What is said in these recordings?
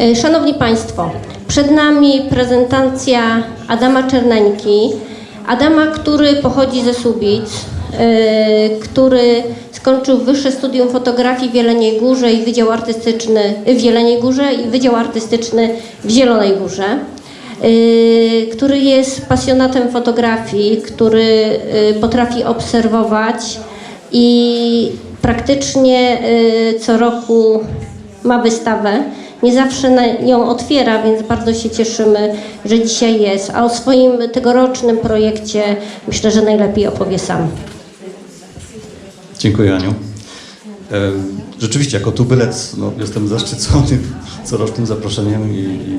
E, Szanowni Państwo, przed nami prezentacja Adama Czerneńki. Adama, który pochodzi ze Subic, e, który skończył Wyższe Studium Fotografii w Jeleniej Górze i Wydział Artystyczny w Jeleniej Górze i Wydział Artystyczny w Zielonej Górze. e, Który jest pasjonatem fotografii, który e, potrafi obserwować i praktycznie co roku ma wystawę. Nie zawsze ją otwiera, więc bardzo się cieszymy, że dzisiaj jest. A o swoim tegorocznym projekcie myślę, że najlepiej opowie sam. Dziękuję Aniu. E, Rzeczywiście, jako tubylec no, jestem zaszczycony corocznym zaproszeniem i, i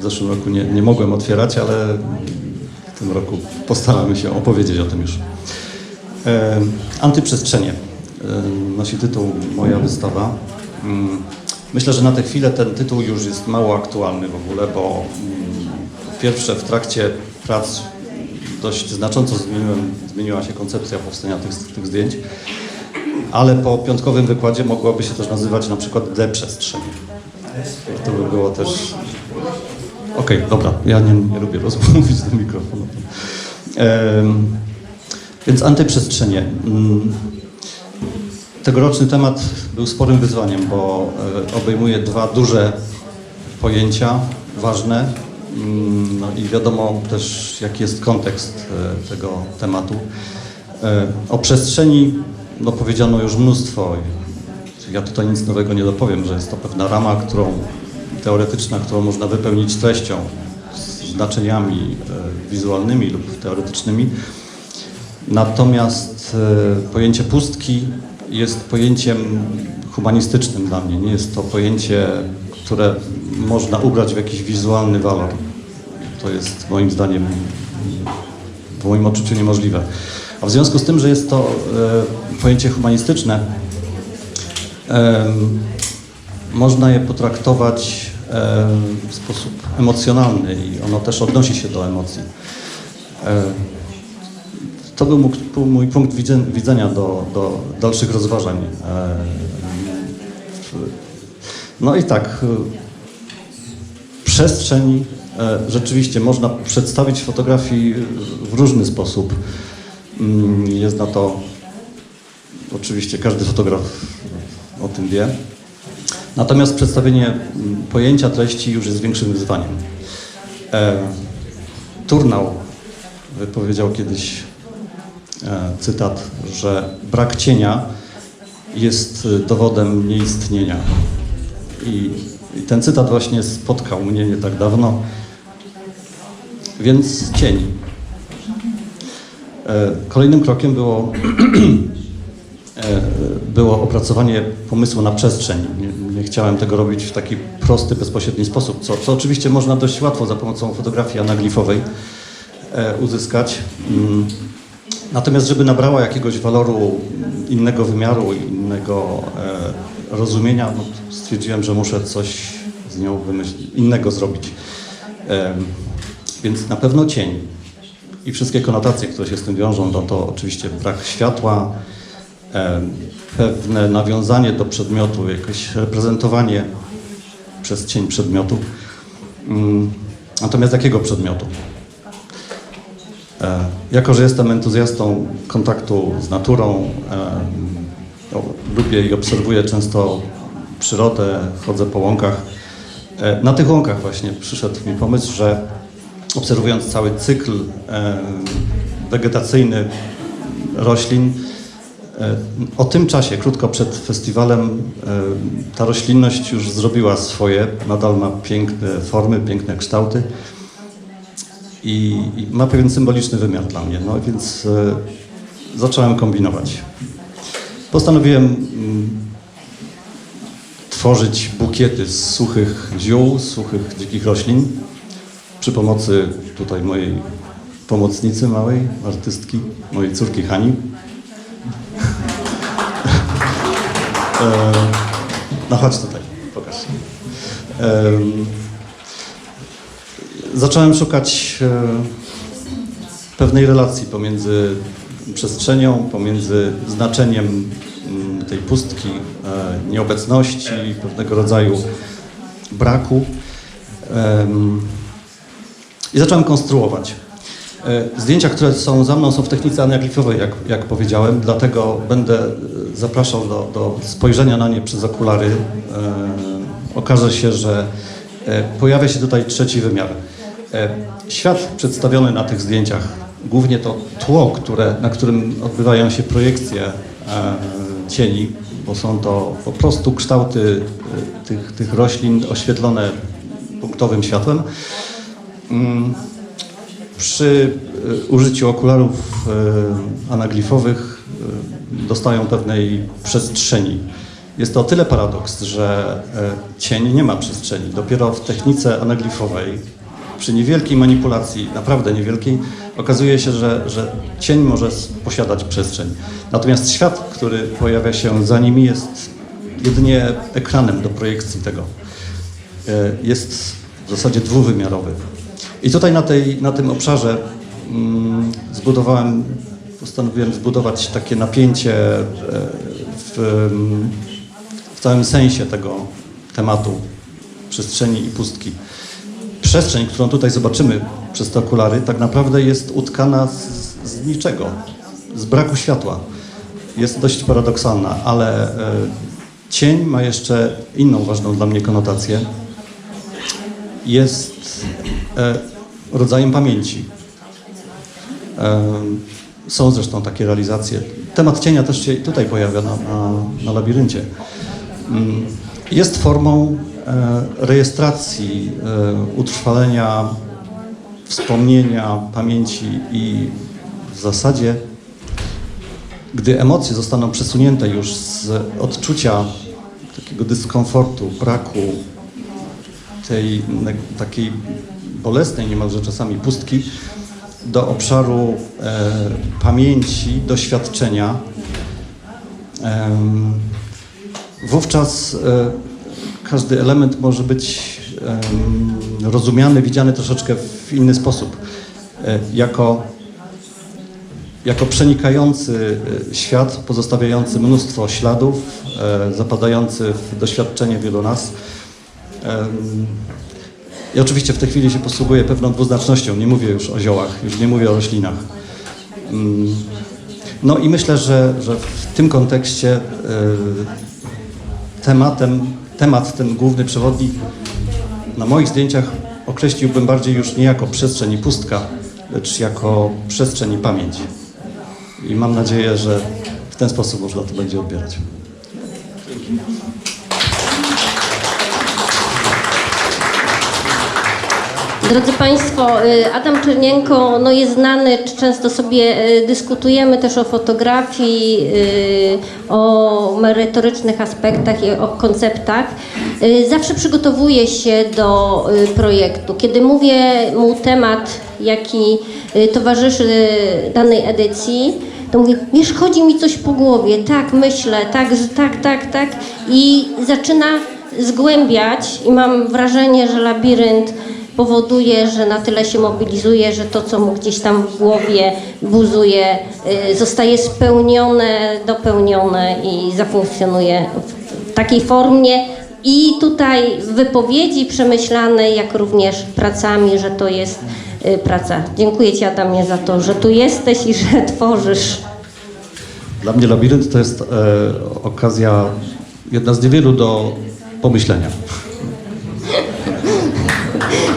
w zeszłym roku nie, nie mogłem otwierać, ale w tym roku postaramy się opowiedzieć o tym już. E, Antyprzestrzenie e, nosi tytuł Moja wystawa. Mm, Myślę, że na tę chwilę ten tytuł już jest mało aktualny w ogóle, bo mm, po pierwsze w trakcie prac dość znacząco zmieniła się koncepcja powstania tych, tych zdjęć, ale po piątkowym wykładzie mogłoby się też nazywać na przykład D-przestrzeń. To by było też... Okej, dobra, ja nie, nie lubię rozmówić do mikrofonu. Em, więc antyprzestrzenie. Tegoroczny temat był sporym wyzwaniem, bo e, obejmuje dwa duże pojęcia, ważne. Mm, No i wiadomo też, jaki jest kontekst e, tego tematu. E, O przestrzeni no, powiedziano już mnóstwo. Ja tutaj nic nowego nie dopowiem, że jest to pewna rama, którą teoretyczna, którą można wypełnić treścią, znaczeniami wizualnymi lub teoretycznymi. Natomiast pojęcie pustki jest pojęciem humanistycznym dla mnie. Nie jest to pojęcie, które można ubrać w jakiś wizualny walor. To jest moim zdaniem, w moim odczuciu niemożliwe. A w związku z tym, że jest to e, pojęcie humanistyczne, em, można je potraktować e, w sposób emocjonalny i ono też odnosi się do emocji. E, to był mój, punkt widzenia- do, do dalszych rozważań. E, No i tak, y, przestrzeń e, rzeczywiście można przedstawić fotografii w różny sposób. Mm, Jest na to oczywiście każdy fotograf o tym wie. Natomiast przedstawienie mm, pojęcia treści już jest większym wyzwaniem. E, Turnał wypowiedział kiedyś e, cytat, że brak cienia jest y, dowodem nieistnienia. I, I ten cytat właśnie spotkał mnie nie tak dawno. Więc cień. E, Kolejnym krokiem było, e, było opracowanie pomysłu na przestrzeń. Nie, nie chciałem tego robić w taki prosty, bezpośredni sposób, co, co oczywiście można dość łatwo za pomocą fotografii anaglifowej e, uzyskać. Natomiast, żeby nabrała jakiegoś waloru innego wymiaru, innego e, rozumienia, no, stwierdziłem, że muszę coś z nią wymyślić, innego zrobić. Em, więc na pewno cień i wszystkie konotacje, które się z tym wiążą, no to oczywiście brak światła, em, pewne nawiązanie do przedmiotu, jakieś reprezentowanie przez cień przedmiotu. Mm, Natomiast jakiego przedmiotu? E, Jako, że jestem entuzjastą kontaktu z naturą, e, lubię i obserwuję często przyrodę, chodzę po łąkach. E, Na tych łąkach właśnie przyszedł mi pomysł, że obserwując cały cykl wegetacyjny roślin, o tym czasie, krótko przed festiwalem, ta roślinność już zrobiła swoje, nadal ma piękne formy, piękne kształty i, ma pewien symboliczny wymiar dla mnie. No więc e, zacząłem kombinować. Postanowiłem mm, tworzyć bukiety z suchych ziół, suchych dzikich roślin przy pomocy tutaj mojej pomocnicy małej, artystki, mojej córki Hani. E, no chodź tutaj, pokaż. Zacząłem szukać e, pewnej relacji pomiędzy przestrzenią, pomiędzy znaczeniem mm, tej pustki, e, nieobecności, pewnego rodzaju braku. I zacząłem konstruować. E, Zdjęcia, które są za mną, są w technice anaglifowej, jak, jak powiedziałem, dlatego będę zapraszał do, do spojrzenia na nie przez okulary. Okaże się, że pojawia się tutaj trzeci wymiar. E, świat przedstawiony na tych zdjęciach, głównie to tło, które, na którym odbywają się projekcje e, cieni, bo są to po prostu kształty e, tych, tych roślin oświetlone punktowym światłem. Mm, przy użyciu okularów anaglifowych dostają pewnej przestrzeni. Jest to o tyle paradoks, że cień nie ma przestrzeni. Dopiero w technice anaglifowej, przy niewielkiej manipulacji, naprawdę niewielkiej, okazuje się, że, że cień może posiadać przestrzeń. Natomiast świat, który pojawia się za nimi, jest jedynie ekranem do projekcji tego e, jest w zasadzie dwuwymiarowy. I tutaj na, tej, na tym obszarze mm, zbudowałem, postanowiłem zbudować takie napięcie e, w, mm, w całym sensie tego tematu przestrzeni i pustki. Przestrzeń, którą tutaj zobaczymy przez te okulary, tak naprawdę jest utkana z, z niczego, z braku światła. Jest dość paradoksalna, ale e, cień ma jeszcze inną ważną dla mnie konotację jest e, rodzajem pamięci. E, są zresztą takie realizacje. Temat cienia też się tutaj pojawia na, na, na labiryncie. Mm, Jest formą rejestracji, e, utrwalenia wspomnienia, pamięci i w zasadzie, gdy emocje zostaną przesunięte już z odczucia takiego dyskomfortu, braku, tej takiej bolesnej niemalże czasami pustki do obszaru e, pamięci, doświadczenia. Em, wówczas e, każdy element może być rozumiany, widziany troszeczkę w inny sposób. E, jako, jako przenikający e, świat, pozostawiający mnóstwo śladów, e, zapadający w doświadczenie wielu nas. Ja oczywiście w tej chwili się posługuję pewną dwuznacznością. Nie mówię już o ziołach, już nie mówię o roślinach. No i myślę, że, że w tym kontekście tematem, temat ten główny przewodni na moich zdjęciach określiłbym bardziej już nie jako przestrzeń i pustka, lecz jako przestrzeń i pamięć. I mam nadzieję, że w ten sposób można to będzie odbierać. Drodzy Państwo, y, Adam Czernienko no jest znany, często sobie y, dyskutujemy też o fotografii, y, o merytorycznych aspektach i o konceptach. Zawsze przygotowuję się do projektu. Kiedy mówię mu temat, jaki towarzyszy danej edycji, to mówię, wiesz, chodzi mi coś po głowie, tak myślę, tak, tak, tak, tak i zaczyna zgłębiać i mam wrażenie, że labirynt powoduje, że na tyle się mobilizuje, że to, co mu gdzieś tam w głowie buzuje, y, zostaje spełnione, dopełnione i zafunkcjonuje w takiej formie. I tutaj wypowiedzi przemyślanej, jak również pracami, że to jest y, praca. Dziękuję Ci Adamie za to, że tu jesteś i że tworzysz. Dla mnie labirynt to jest e, okazja, jedna z niewielu do pomyślenia.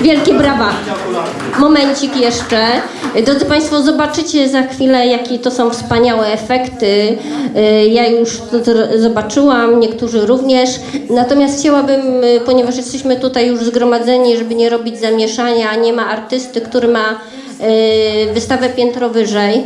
Wielkie brawa. Momencik jeszcze. Drodzy Państwo, zobaczycie za chwilę, jakie to są wspaniałe efekty. Y, Ja już to zobaczyłam, niektórzy również. Natomiast chciałabym, y, ponieważ jesteśmy tutaj już zgromadzeni, żeby nie robić zamieszania, nie ma artysty, który ma y, wystawę piętro wyżej,